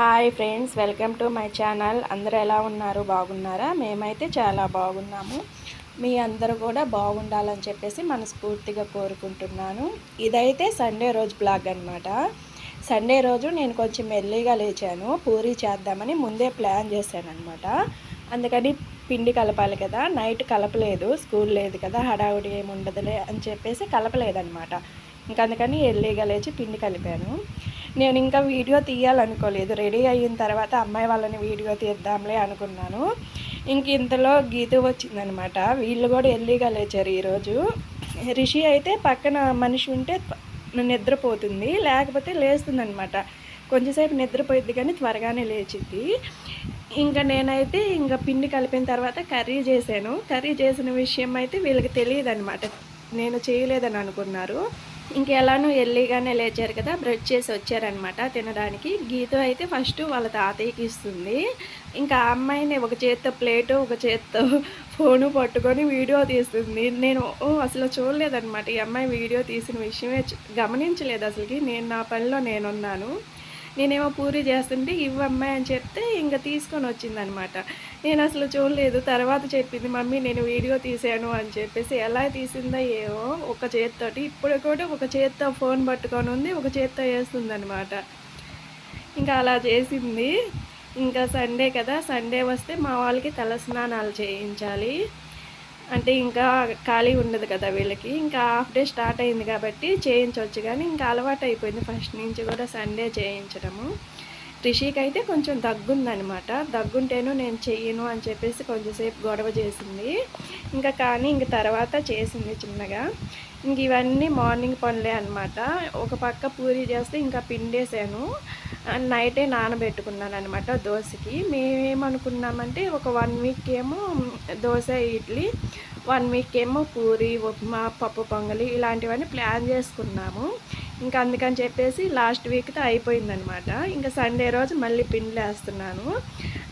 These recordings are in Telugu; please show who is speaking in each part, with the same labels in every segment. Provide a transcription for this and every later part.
Speaker 1: Hi friends welcome to my channel అందరూ ఎలా ఉన్నారు? బాగున్నారా? మేమైతే చాలా బాగున్నాము. మీ అందరూ కూడా బాగుండాలని చెప్పేసి మనస్ఫూర్తిగా కోరుకుంటున్నాను. ఇదైతే సండే రోజు బ్లాగ్ అనమాట సండే రోజు నేను కొంచెం మెల్లిగా లేచాను. పూరి చేద్దామని ముందే ప్లాన్ చేశాను అనమాట అందుకని పిండి కలపాలి కదా. నైట్ కలపలేదు. స్కూల్ లేదు కదా. హడావుడి ఏమి ఉండదులే అని చెప్పేసి కలపలేదనమాట ఇంకా అందుకని ఎర్లీగా లేచి పిండి కలిపాను. నేను ఇంకా వీడియో తీయాలనుకోలేదు. రెడీ అయిన తర్వాత అమ్మాయి వాళ్ళని వీడియో తీద్దాంలే అనుకున్నాను. ఇంక ఇంతలో గీత వచ్చిందనమాట. వీళ్ళు కూడా ఎర్లీగా లేచారు ఈరోజు. రిషి అయితే పక్కన మనిషి ఉంటే నిద్రపోతుంది లేకపోతే లేస్తుందనమాట. కొంచెంసేపు నిద్రపోయింది కానీ త్వరగానే లేచిద్ది. ఇంకా నేనైతే ఇంకా పిండి కలిపిన తర్వాత కర్రీ చేశాను. కర్రీ చేసిన విషయం అయితే వీళ్ళకి తెలియదు అనమాట నేను చేయలేదని అనుకున్నారు. ఇంకెలానో ఎర్లీగానే లేచారు కదా బ్రష్ చేసి వచ్చారనమాట తినడానికి. గీత అయితే ఫస్ట్ వాళ్ళ తాతయ్యకి ఇస్తుంది. ఇంకా ఆ అమ్మాయిని ఒక చేత్తో ప్లేటు ఒక చేత్తో ఫోను పట్టుకొని వీడియో తీస్తుంది. నేను ఓ అసలు చూడలేదనమాట ఈ అమ్మాయి వీడియో తీసిన విషయమే గమనించలేదు అసలుకి. నేను నా పనిలో నేనున్నాను. నేనేమో పూరి చేస్తుంటే ఇవ్వమ్మాయి అని చెప్తే ఇంకా తీసుకొని వచ్చిందనమాట. నేను అసలు చూడలేదు తర్వాత చెప్పింది మమ్మీ నేను వీడియో తీసాను అని చెప్పేసి ఎలా తీసిందో ఏమో ఒక చేత్తోటి ఇప్పుడు కూడా ఒక చేత్తో ఫోన్ పట్టుకొని ఉంది ఒక చేత్తో వేస్తుంది అనమాట ఇంకా అలా చేసింది. ఇంకా సండే కదా సండే వస్తే మా వాళ్ళకి తలస్నానాలు చేయించాలి. అంటే ఇంకా ఖాళీ ఉండదు కదా వీళ్ళకి. ఇంకా హాఫ్ డే స్టార్ట్ అయింది కాబట్టి చేయించవచ్చు కానీ ఇంకా అలవాటు అయిపోయింది ఫస్ట్ నుంచి కూడా సండే చేయించడము. రిషికి అయితే కొంచెం దగ్గుందనమాట దగ్గుంటేను నేను చెయ్యను అని చెప్పేసి కొంచెంసేపు గొడవ చేసింది. ఇంకా కానీ ఇంక తర్వాత చేసింది చిన్నగా. ఇంక ఇవన్నీ మార్నింగ్ పనులే అనమాట ఒక పక్క పూరి చేస్తే ఇంకా పిండేసాను నైటే నానబెట్టుకున్నాను అనమాట దోశకి. మేమేమనుకున్నామంటే ఒక వన్ వీక్ ఏమో దోశ ఇడ్లీ వన్ వీక్ ఏమో పూరి ఉప్మా పప్పు పొంగలి ఇలాంటివన్నీ ప్లాన్ చేసుకున్నాము. ఇంకా అందుకని చెప్పేసి లాస్ట్ వీక్తో అయిపోయిందనమాట. ఇంకా సండే రోజు మళ్ళీ పిండి వేస్తున్నాను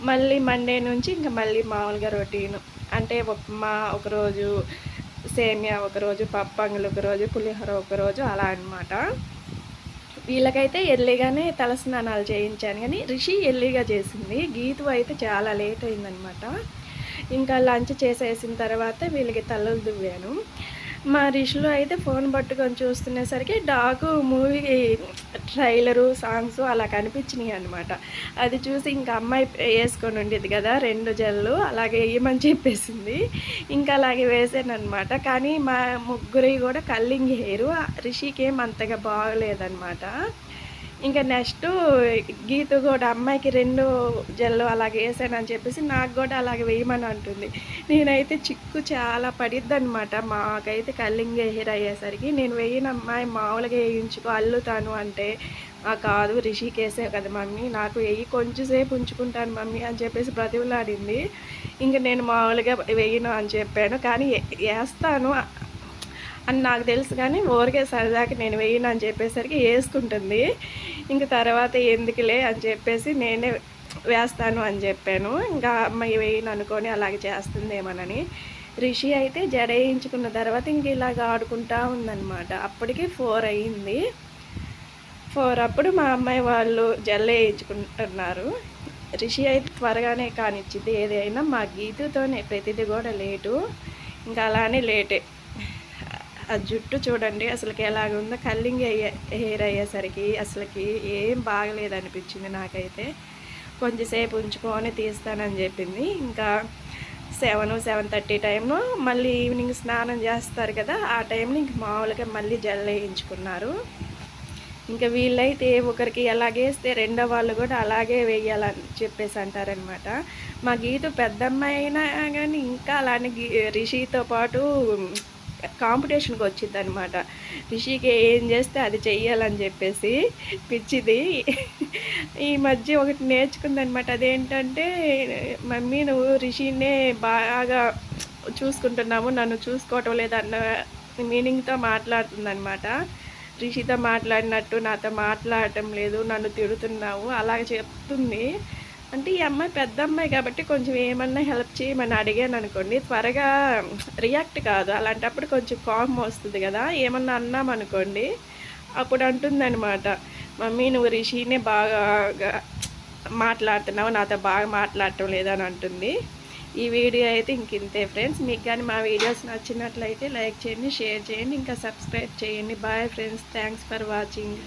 Speaker 1: మళ్ళీ మండే నుంచి ఇంకా మళ్ళీ మామూలుగా రొటీన్. అంటే ఉప్మా ఒకరోజు సేమియా ఒకరోజు పప్పంగులు ఒకరోజు పులిహోర ఒకరోజు అలా అనమాట వీళ్ళకైతే ఎర్లీగానే తలస్నానాలు చేయించాను. కానీ రిషి ఎర్లీగా చేసింది. గీతు అయితే చాలా లేట్ అయిందనమాట. ఇంకా లంచ్ చేసేసిన తర్వాత వీళ్ళకి తలలు దువ్వాను. మా రిషిలో అయితే ఫోన్ పట్టుకొని చూస్తునేసరికి డాగ్ మూవీ ట్రైలరు సాంగ్స్ అలా కనిపించినాయి అనమాట అది చూసి ఇంకా అమ్మాయి వేసుకొని ఉండేది కదా రెండు జల్లు అలాగే వేయమని చెప్పేసింది. ఇంకా అలాగే వేసాను అనమాట కానీ మా ముగ్గురి కూడా కల్లింగ్ హెయిర్. రిషికి ఏం అంతగా బాగలేదనమాట ఇంకా నెక్స్ట్ గీత కూడా అమ్మాయికి రెండు జల్లు అలాగే వేసానని చెప్పేసి నాకు కూడా అలాగే వేయమని అంటుంది. నేనైతే చిక్కు చాలా పడిద్ది అనమాట మాకైతే కల్లింగ్ హెయిర్ అయ్యేసరికి నేను వేయిన అమ్మాయి మామూలుగా వేయించుకో అల్లుతాను అంటే "ఆ, కాదు రిషికేసే కదా మమ్మీ నాకు వెయ్యి కొంచెంసేపు ఉంచుకుంటాను మమ్మీ అని చెప్పేసి బ్రతివులాడింది ఇంకా నేను మామూలుగా వేయను అని చెప్పాను. కానీ ఏ- వేస్తాను. అని నాకు తెలుసు కానీ ఊరికే సరదాకి నేను వేయను అని చెప్పేసరికి వేసుకుంటుంది. ఇంక తర్వాత ఎందుకులే అని చెప్పేసి నేనే వేస్తాను అని చెప్పాను. ఇంకా అమ్మాయి వేయను అనుకొని అలాగే చేస్తుందేమోనని. రిషి అయితే జడ వేయించుకున్న తర్వాత ఇంక ఇలాగ ఆడుకుంటా ఉందన్నమాట. అప్పటికి ఫోర్ అయ్యింది ఫోర్ అప్పుడు మా అమ్మాయి వాళ్ళు జల్ల వేయించుకుంటున్నారు. రిషి అయితే త్వరగానే కానిచ్చింది. ఏదైనా మా గీతుతోనే ప్రతిదీ కూడా లేటు. ఇంకా అలానే లేటే. ఆ జుట్టు చూడండి అసలుకి ఎలాగుందో కల్లింగ్ అయ్యే హెయిర్ అయ్యేసరికి అసలుకి ఏం బాగలేదు అనిపించింది నాకైతే. కొంచెంసేపు ఉంచుకొని తీస్తానని చెప్పింది. ఇంకా సెవెన్ సెవెన్ థర్టీ టైంలో మళ్ళీ ఈవినింగ్ స్నానం చేస్తారు కదా ఆ టైంలో ఇంక మామూలుగా మళ్ళీ జల్ వేయించుకున్నారు. ఇంకా వీళ్ళైతే ఒకరికి ఎలాగేస్తే రెండో వాళ్ళు కూడా అలాగే వేయాలని చెప్పేసి అంటారనమాట. మా గీత పెద్దమ్మాయి అయినా కానీ ఇంకా అలానే గీ రిషితో పాటు కాంపిటీషన్కి వచ్చింది అనమాట రిషికి ఏం చేస్తే అది చెయ్యాలని చెప్పేసి పిచ్చిది. ఈ మధ్య ఒకటి నేర్చుకుందనమాట అదేంటంటే మమ్మీ నువ్వు రిషినే బాగా చూసుకుంటున్నావు. నన్ను చూసుకోవటం లేదన్న మీనింగ్తో మాట్లాడుతుందనమాట రిషితో మాట్లాడినట్టు నాతో మాట్లాడటం లేదు. నన్ను తిడుతున్నావు. అలాగ చెప్తుంది. అంటే ఈ అమ్మాయి పెద్ద అమ్మాయి కాబట్టి కొంచెం ఏమన్నా హెల్ప్ చేయమని అడిగాను అనుకోండి. త్వరగా రియాక్ట్ కాదు. అలాంటప్పుడు కొంచెం కామ్ వస్తుంది కదా. ఏమన్నా అన్నామనుకోండి అప్పుడు అంటుందనమాట మమ్మీ నువ్వు రిషినే బాగా మాట్లాడుతున్నావు. నాతో బాగా మాట్లాడటం లేదని అంటుంది. ఈ వీడియో అయితే ఇంక ఇంతే ఫ్రెండ్స్ మీకు కానీ మా వీడియోస్ నచ్చినట్లయితే లైక్ చేయండి షేర్ చేయండి ఇంకా సబ్స్క్రైబ్ చేయండి. Bye friends thanks for watching